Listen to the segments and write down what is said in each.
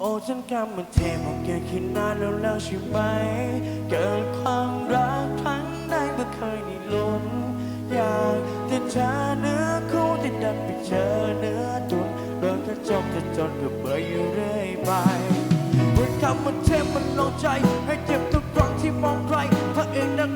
โอ้ฉันกำมันเทมันเกิดนานแล้วแล้วใช่ไหมเกิดความรักครั้งใดเมื่อเคยได้ลุ้นอยากจะเจอเนื้อคู่ที่ดันไปเจอเนื้อตุนเดินกระจกจะจนก็เบื่ออยู่เรื่อยไปเมื่อคำมันเทมันลงใจ ให้เจ็บทุกครั้งที่มองใครพระเอกนัก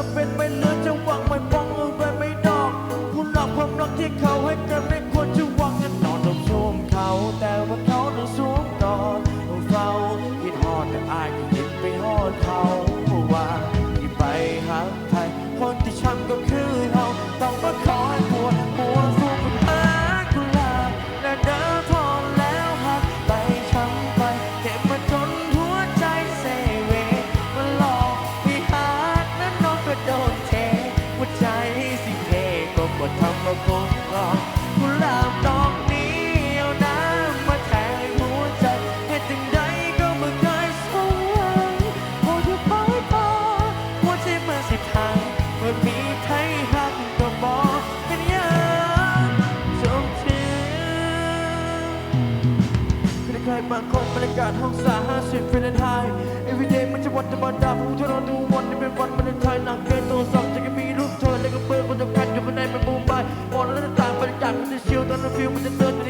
เกิดมาเป็นไม่เหลือจะหวังไม่ป้องเอาไปไม่ดอก คุณหลอกความรักที่เขาให้กันไม่ ก็กดทำมาคงรอกุหลาบดอกนี้เอาน้ำมาแทงหัวใจให้ถึงใดก็ไม่เคยสมหวังพอจะไปต่อหัวใจมาสิทางเมื่อมีไทยหักก็บอกเป็นยางจงถึงไม่ได้ใครบางคนบรรยากาศห้องสาห้าสิบเฟรนไฮน์ everyday มันจะวันธรรมดาผู้ที่เราดูวันนี้เป็นวันมันไทยหนัก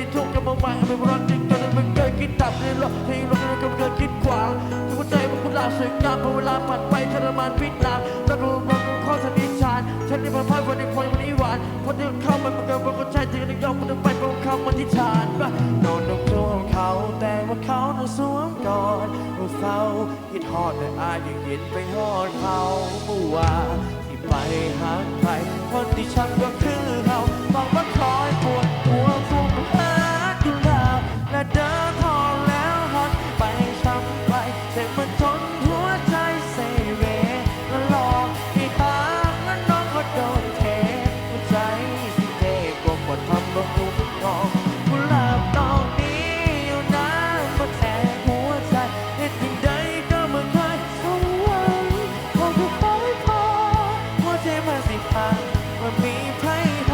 มันจะเดินจะดีทุกข์จะมองมาเป็นรักจริงตอนนั้นมันเกิดคิดดับเลยหรอกที่เราไม่เคยคิดขวางทุกหัวใจมันคุณลาสวยงามพอเวลาผ่านไปทรมานพิษนามต้องรู้ว่าข้อสันนิษฐานฉันได้มาพายวันในคนวันนี้หวานพอเดินเข้ามันมันก็มันก็ใช่ที่ได้ยอมมันไปเพราะคำมันที่ฐานนอนตรงตัวของเขาแต่ว่าเขาต้องสวมก่อนเฝ้าคิดฮอดแต่อายยังเย็นไปฮอดเขาเมื่อวานที่ไปหาใครคนที่ฉันก็ temas de paz por mim pra ir.